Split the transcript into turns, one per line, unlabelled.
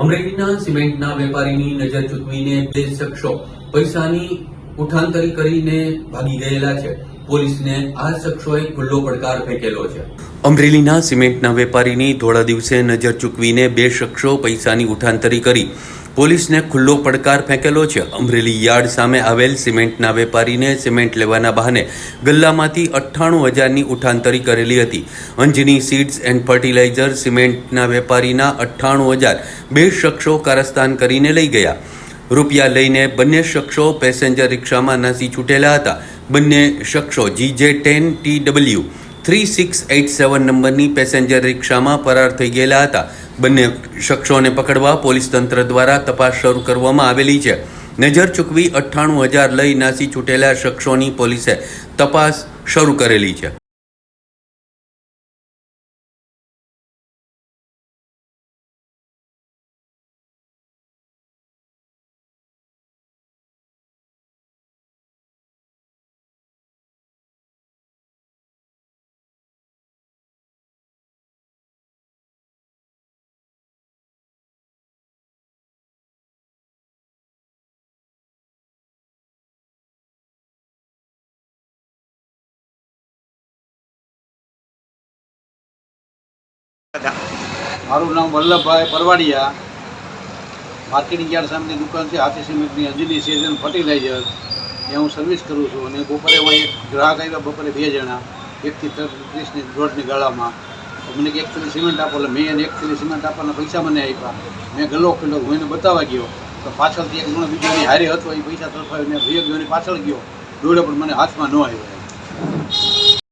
અમરેલીના સિમેન્ટના વેપારીની નજર ચૂકવીને બે શખ્સો પૈસાની ઉઠાંતરી કરીને ભાગી ગયેલા છે. પોલીસને આ શખ્સોએ ખુલ્લો પડકાર ફેંકેલો છે. અમરેલીના સિમેન્ટના વેપારીની ધોળા દિવસે નજર ચૂકવીને બે શખ્સો પૈસાની ઉઠાંતરી કરી. પોલીસને ખુલ્લો પડકાર ફેંકેલો છે. અમરેલી યાર્ડ સામે આવેલ સિમેન્ટના વેપારીને સિમેન્ટ લેવાના બહાને ગલ્લામાંથી અઠ્ઠાણું હજારની ઉઠાંતરી કરેલી હતી. અંજની સીડ્સ એન્ડ ફર્ટિલાઇઝર સિમેન્ટના વેપારીના અઠ્ઠાણું હજાર બે શખ્સો કારસ્તાન કરીને લઈ ગયા. રૂપિયા લઈને બંને શખ્સો પેસેન્જર રિક્ષામાં નાસી છૂટેલા હતા. બંને શખ્સો GJ ten T W three six eight seven નંબરની પેસેન્જર રિક્ષામાં ફરાર થઈ ગયેલા હતા. બંને શખ્સોને પકડવા પોલીસ તંત્ર દ્વારા તપાસ શરૂ કરવામાં આવેલી છે. નજર ચૂકવી અઠ્ઠાણું હજાર લઈ નાસી છૂટેલા શખ્સોની પોલીસે તપાસ શરૂ કરેલી છે.
મારું નામ વલ્લભભાઈ પરવાડિયા. માર્કેટિંગ યાર્ડ સામેની દુકાન છે, હાથી સિમેન્ટની અંજલી સિઝન ફર્ટિલાઇઝર ત્યાં હું સર્વિસ કરું છું અને બપોરે એક ગ્રાહક આવ્યા, બપોરે બે જણા. એકથી ત્રીસની દોઢની ગાળામાં. મને એક થેલી સિમેન્ટ આપો. એટલે મેં એને એક થેલી સિમેન્ટ આપવાના પૈસા મને આપ્યા. મેં ગલ્લો ખીલો હું એને બતાવવા ગયો. તો પાછળથી એક જણો બીજો એની હારે હતો, એ પૈસા તરફાવીને ભાઈ ગયો એની પાછળ ગયો. દોડ્યો પણ મને હાથમાં ન આવ્યો.